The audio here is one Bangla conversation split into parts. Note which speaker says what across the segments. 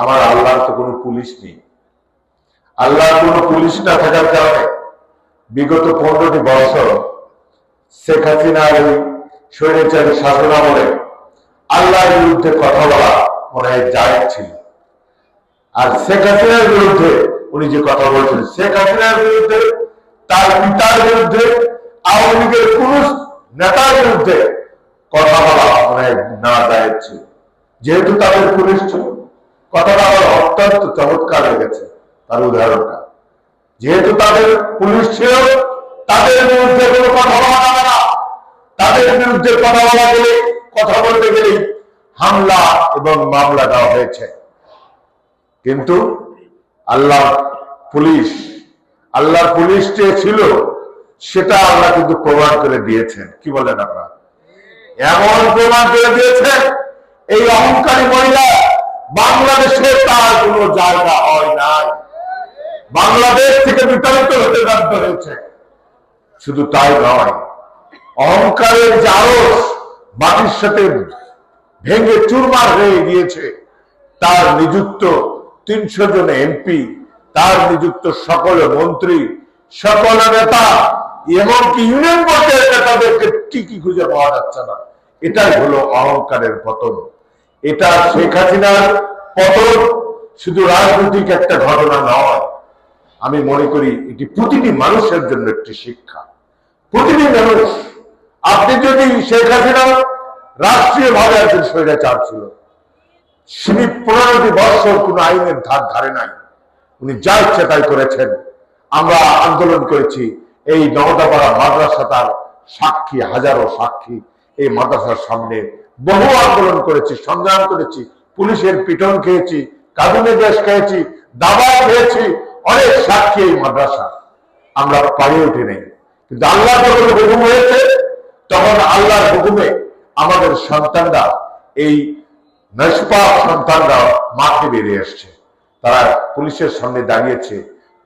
Speaker 1: আমার আল্লাহর তো কোনো পুলিশ নেই। আল্লাহর কোনো পুলিশ না থাকার কারণে বিগত পনেরোটি বছর শেখ হাসিনার ওই স্বৈরাচারী শাসন আমলে আল্লাহর বিরুদ্ধে কথা বলা মনে হয় ছিল। আর শেখ হাসিনার বিরুদ্ধে উনি যে কথা বলছেন, শেখ হাসিনার বিরুদ্ধে তার পিতার বিরুদ্ধে, আওয়ামী লীগের কোন নেতার বিরুদ্ধে কথা বলা মনে হয় না জায়গ ছিল। যেহেতু তাদের পুলিশ ছিল। কথাটা আমার অত্যন্ত চমৎকার হয়ে গেছে তার উদাহরণটা। যেহেতু তাদের পুলিশ ছিল, তাদের বিরুদ্ধে কোনো কথা বলা যাবে না। তাদের বিরুদ্ধে কথা বলা গেলে, কথা বলতে গেলে হামলা এবং মামলা দেওয়া হয়েছে। কিন্তু আল্লাহ পুলিশ আল্লাহর পুলিশ যে ছিল, সেটা আল্লাহ কিন্তু প্রমাণ করে দিয়েছেন। কি বলেন আপনারা? এমন প্রমাণ করে দিয়েছেন, এই অহংকারী মহিলা বাংলাদেশে তার কোনো জায়গা হয় নাই। বাংলাদেশ থেকে বিতাড়িত হতে বাধ্য হয়েছে। শুধু তাই নয়, অহংকারের যে আরস মাটির সাথে ভেঙে চুরমার হয়ে গিয়েছে, তার নিযুক্ত তিনশো জন এমপি, তার নিযুক্ত সকল মন্ত্রী, সকল নেতা, এমনকি ইউনিয়ন বোর্ডের নেতাদেরকে টিকি খুঁজে পাওয়া যাচ্ছে না। এটাই হলো অহংকারের পতন। এটা শেখ হাসিনার পতন শুধু রাজনৈতিক একটা ঘটনা নয়। আমি মনে করি এটি প্রতিটি মানুষের জন্য একটি শিক্ষা। প্রতিটি মানুষ, আপনি যদি শেখ হাসিনা রাষ্ট্রীয় ভাবে একজন স্বৈরাচার ছিল, তিনি পনেরোটি বৎসর কোন আইনের ধার ধারে নাই। উনি যা ইচ্ছে তাই করেছেন। আমরা আন্দোলন করেছি, এই নবদাপাড়া মাদ্রাসা তার সাক্ষী, হাজারো সাক্ষী এই মাদ্রাসার সামনে বহু আন্দোলন করেছি, সংগ্রাম করেছি, পুলিশের পিটন খেয়েছি কাবিনে দেশ খেয়েছি দাবা খেয়েছি, অনেক সাক্ষী এই মাদ্রাসা। আমরা পায়ে উঠে নেই। কিন্তু আল্লাহ যখন হুকুম হয়েছে, তখন আল্লাহর হুকুমে আমাদের সন্তানরা, এই নৈষ্পাপ সন্তানরা মাঠে বেরিয়ে এসছে তারা পুলিশের সামনে দাঁড়িয়েছে,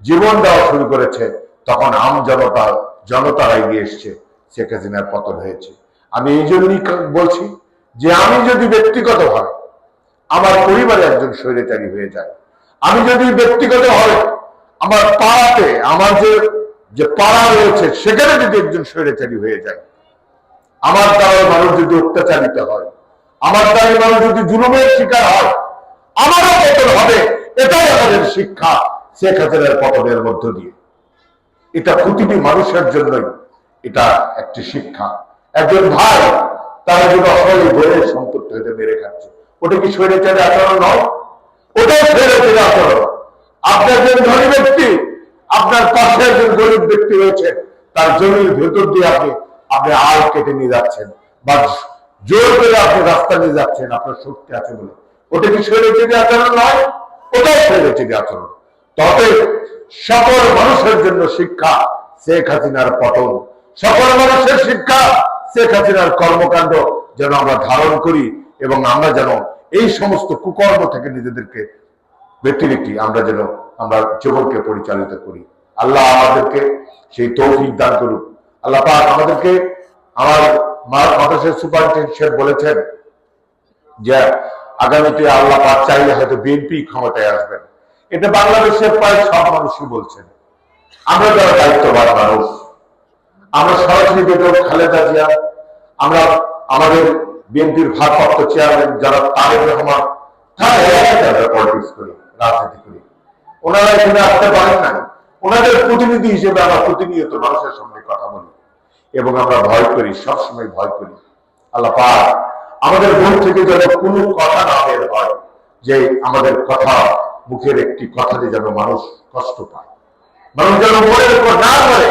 Speaker 1: জীবন দেওয়া শুরু করেছে, তখন আম জনতা জনতারা এগিয়ে এসছে, শেখ হাসিনার পতন হয়েছে। আমি এই জন্যই বলছি যে আমি যদি ব্যক্তিগতভাবে আমার পরিবারে একজন স্বৈরাচারী হয়ে যায়। আমি যদি ব্যক্তিগতভাবে আমার পাড়াতে, আমার যে যে পাড়া রয়েছে, সেখানে যদি একজন স্বৈরাচারী হয়ে যায়, আমার দ্বারা মানুষ যদি অত্যাচারিত হয়, আমার দ্বারা মানুষ যদি জুলুমের শিকার হয়, আমারও পতন হবে। এটাই আমাদের শিক্ষা শেখ হাসিনার পতনের মধ্য দিয়ে। এটা প্রতিটি মানুষের জন্যই এটা একটি শিক্ষা। একজন ভাই তারা যদি অসহায় বইয়ের সম্পত্তি হতে মেরে খাচ্ছে। ওটা কি স্বৈরাচারী আচরণ নয়? ওটাই স্বৈরাচারী আচরণ। আপনার একজন ধনী ব্যক্তি, আপনার পাশে একজন গরিব ব্যক্তি রয়েছে, তার জমির ভেতর দিয়ে আপনি আপনি আল কেটে নিয়ে যাচ্ছেন বা জোর করে আপনি রাস্তা নিয়ে যাচ্ছেন, আপনার শক্তি আছে বলে। ওটা কি স্বৈরাচারী আচরণ নয়? ওটাই স্বৈরাচারী আচরণ। তবে সকল মানুষের জন্য শিক্ষা শেখ হাসিনার পতন সকল মানুষের শিক্ষা শেখ হাসিনার কর্মকাণ্ড যেন আমরা ধারণ করি এবং আমরা যেন এই সমস্ত কুকর্ম থেকে নিজেদেরকে ব্যক্তিরীতি আমরা যেন আমরা জীবনকে পরিচালিত করি। আল্লাহ আমাদেরকে সেই তৌফিক দান করুক। আল্লাহ পাক আমাদেরকে আমার মা- মাদ্রাসার সুপারিনটেন্ডেন্ট বলেছেন যে আগামীতে আল্লাহ পাক চাইলে হয়তো বিএনপি ক্ষমতায় আসবেন। এটা বাংলাদেশের প্রায় সব মানুষই বলছেন। আমরা যারা দায়িত্ববান মানুষ আমরা সরাসরি বেতন খালেদা জিয়া। আমরা আমাদের বিএনপির ভারপ্রাপ্ত চেয়ারম্যান যারা তারেক রহমান পলিটিক্স করি, রাজনীতি করি। ওনারা এখানে আসতে পারেন না ওনাদের প্রতিনিধি হিসেবে আমরা প্রতিনিয়ত মানুষের সঙ্গে কথা বলি এবং আমরা ভয় করি, সবসময় ভয় করি। আল্লাহ আমাদের মুখ থেকে যেন কোনো কথা না বের হয়, যে আমাদের কথা মুখের একটি কথাতে যেন মানুষ কষ্ট পায়। মানুষ যেন মনের উপর না করে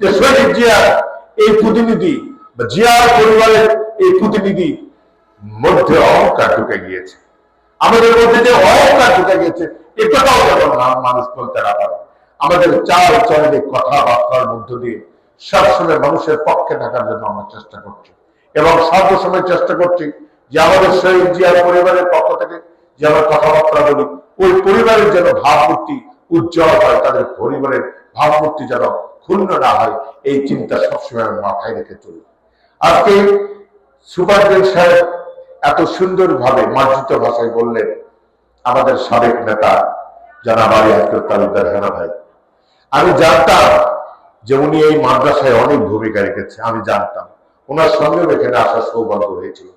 Speaker 1: যে শহীদ জিয়ার এই প্রতিনিধি বা জিয়ার পরিবারের এই প্রতিনিধি মধ্যে অহংকার ঢুকে গিয়েছে। আমাদের মধ্যে যে অহংকার ঢুকে গিয়েছে এটাও যেন মা- মানুষ বলতে না পারে। আমাদের চাল চলে কথাবার্তার মধ্য দিয়ে সবসময় মানুষের পক্ষে থাকার জন্য আমরা চেষ্টা করছি। এবং সর্বসময় চেষ্টা করছি যে আমাদের শহীদ জিয়ার পরিবারের পক্ষ থেকে যে আমরা কথাবার্তা বলি, ওই পরিবারের যেন ভাবমূর্তি উজ্জ্বল হয়, তাদের পরিবারের ভাবমূর্তি যেন ক্ষুণ্ণ না হয়, এই চিন্তা সবসময় মাথায় রেখে চলি। আজকে সুপারটেন্ট সাহেব এত সুন্দরভাবে মার্জিত ভাষায় বললেন, আমাদের সাবেক নেতা জনাব আলী আজকের তালুকদার হেনা ভাই। আমি জানতাম যে উনি এই মাদ্রাসায় অনেক ভূমিকা রেখেছে, আমি জানতাম। ওনার সঙ্গেও এখানে আসার সৌভাগ্য হয়েছিল।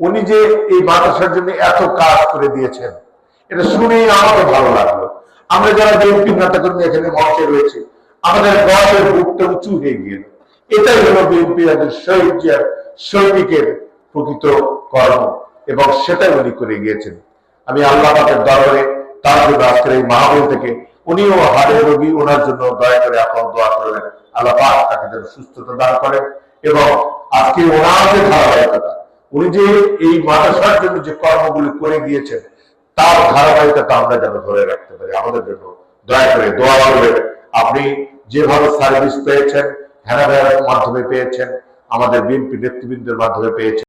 Speaker 1: উনি যে এই মাদ্রাসার জন্য এত কাজ করে দিয়েছেন, এটা শুনেই আমাকে ভালো লাগল। আমরা যারা বিএনপি নেতা কর্মী এখানে মঞ্চে রয়েছে। আমাদের গর্বের বুকটা উঁচু হয়ে গেল এটাই হলো বিএনপি একজন শহীদ সৈনিকের প্রকৃত কর্ম, এবং সেটাই উনি করে গিয়েছেন। আমি আল্লাহ পাকের দরবারে তার জন্য আজকের এই মাহবুল থেকে উনিও হাড়ের রোগী ওনার জন্য দয়া করে আপনার দোয়া করবেন। আল্লাহ পাক তাকে যেন সুস্থতা দান করেন, এবং আজকে ওনার যে ধারাবাহিকতা, উনি যে এই মাদ্রাসার জন্য যে কর্মগুলি করে গিয়েছেন তার ধারাবাহিকতা আমরা যেন ধরে রাখতে পারি। আমাদের জন্য দয়া করে, দোয়া করবেন। আপনি যেভাবে সার্ভিস পেয়েছেন হেনা মাধ্যমে পেয়েছেন, আমাদের বিএনপি নেতৃবৃন্দের মাধ্যমে পেয়েছেন।